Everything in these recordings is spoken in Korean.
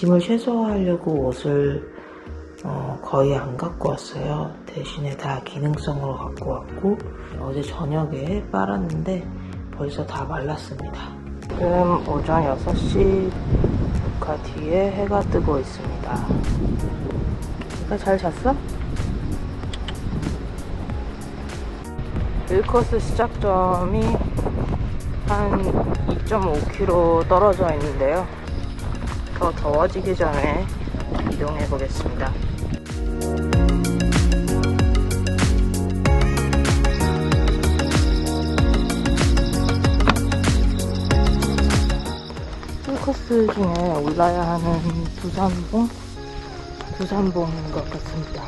짐을 최소화하려고 옷을 어, 거의 안 갖고 왔어요. 대신에 다 기능성으로 갖고 왔고 어제 저녁에 빨았는데 벌써 다 말랐습니다. 지금 오전 6시 가 뒤에 해가 뜨고 있습니다. 해가 잘 잤어? 1코스 시작점이 한 2.5km 떨어져 있는데요. 더 더워지기 전에 이동해 보겠습니다. 풀코스 중에 올라야 하는 두산봉? 두산봉인 것 같습니다.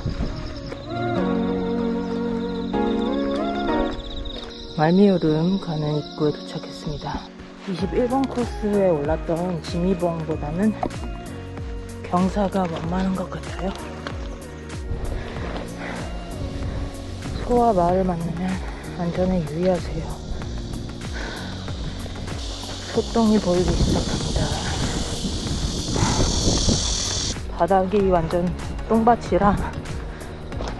말미우름 가는 입구에 도착했습니다. 21번 코스에 올랐던 지미봉보다는 경사가 만만한 것 같아요. 소와 말을 만나면 안전에 유의하세요. 소똥이 보이기 시작합니다. 바닥이 완전 똥밭이라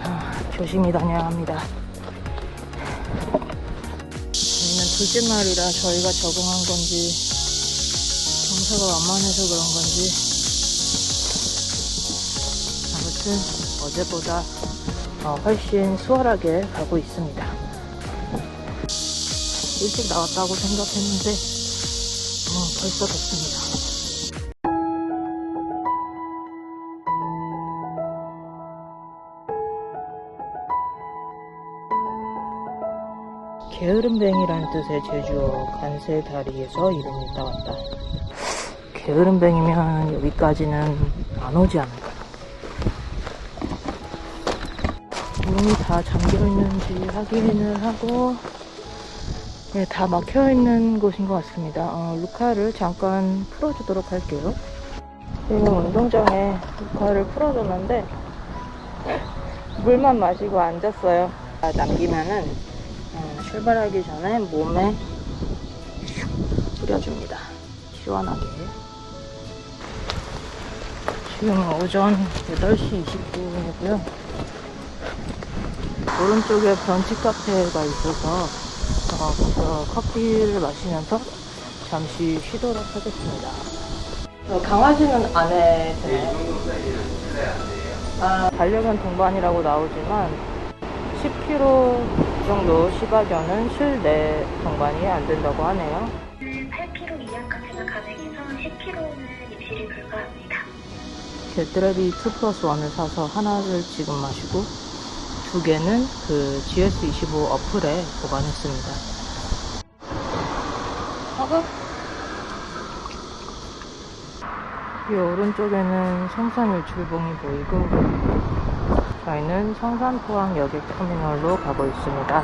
아, 조심히 다녀야 합니다. 날이라 저희가 적응한 건지 경사가 완만해서 그런 건지 아무튼 어제보다 어, 훨씬 수월하게 가고 있습니다. 일찍 나왔다고 생각했는데 어, 벌써 덥습니다. 게으름뱅이라는 뜻의 제주어 간세다리에서 이름이 따왔다. 게으름뱅이면 여기까지는 안 오지 않을까. 문이 다 잠겨 있는지 확인을 하고 네, 다 막혀 있는 곳인 것 같습니다. 어, 루카를 잠깐 풀어주도록 할게요. 지금 운동장에 루카를 풀어줬는데 물만 마시고 앉았어요. 아, 남기면은 어, 출발하기 전에 몸에 슉 뿌려줍니다. 시원하게. 지금 오전 8시 20분이고요. 오른쪽에 브런치 카페가 있어서 어, 어, 커피를 마시면서 잠시 쉬도록 하겠습니다. 어, 강아지는 안에? 아, 반려견 동반이라고 나오지만 10kg 정도 시바견은 실내 동반이 안 된다고 하네요. 8kg 이하까지는 가능해서 10kg는 입실이 불가합니다. 겟드랩이 2 플러스 1을 사서 하나를 지금 마시고 두 개는 그 GS25 어플에 보관했습니다. 하고 이 오른쪽에는 성산 일출봉이 보이고 저희는 성산포항 여객 터미널로 가고 있습니다.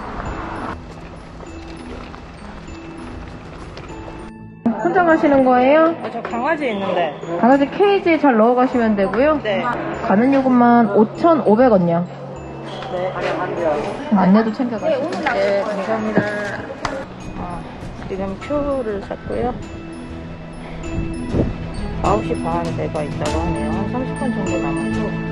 혼자 가시는 거예요? 어, 저 강아지 있는데. 강아지 케이지에 잘 넣어 가시면 되고요. 네. 가는 요금만 5,500원요. 네. 안내도 챙겨가시고. 네, 감사합니다. 아, 지금 표를 샀고요. 9시 반 배가 있다고 하네요. 한 30분 정도 남았고.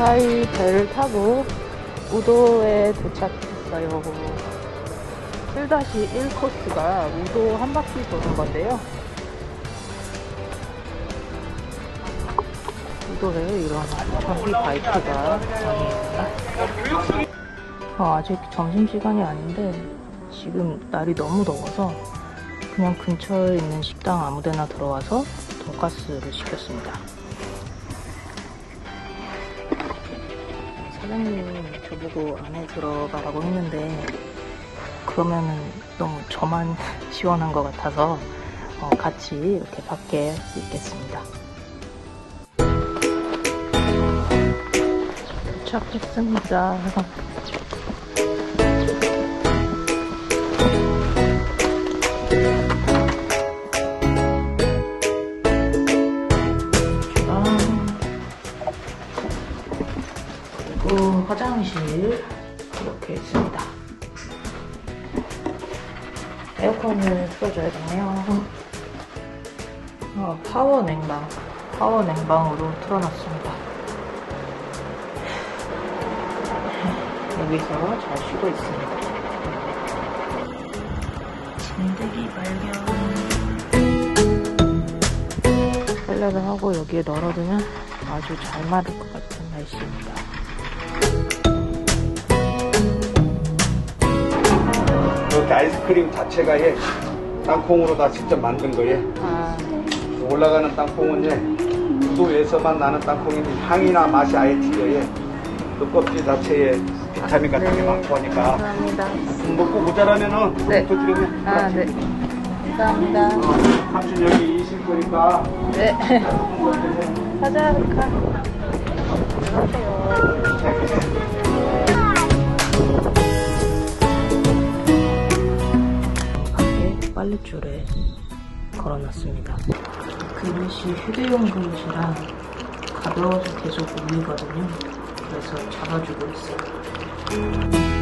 무사히 배를 타고 우도에 도착했어요. 1-1 코스가 우도 한 바퀴 도는 건데요. 우도에 이런 전기 바이크가 다닙니다. 어, 아직 점심시간이 아닌데 지금 날이 너무 더워서 그냥 근처에 있는 식당 아무데나 들어와서 돈가스를 시켰습니다. 사장님이 저보고 안에 들어가라고 했는데 그러면은 너무 저만 시원한 것 같아서 어, 같이 이렇게 밖에 있겠습니다. 도착했습니다. 그리고 화장실 이렇게 있습니다. 에어컨을 틀어줘야겠네요. 어, 파워 냉방, 파워 냉방으로 틀어놨습니다. 여기서 잘 쉬고 있습니다. 진드기 발견. 빨래를 하고 여기에 널어두면 아주 잘 마를 것 같은 날씨입니다. 이렇게 아이스크림 자체가 예, 땅콩으로 다 직접 만든 거예요. 아, 올라가는 땅콩은 예, 우도에서만 나는 땅콩인데 향이나 맛이 아예 틀려요. 그 껍질 자체에 비타민 같은 게 많고 하니까 감사합니다. 먹고 모자라면은 네. 또 드리면 아, 네. 감사합니다. 어, 삼촌 여기 이실 거니까 네. 가자, 가. 밖에 걸어놨습니다. 그릇이 휴대용 그릇이라 가벼워서 계속 울리거든요. 그래서 잡아주고 있어요.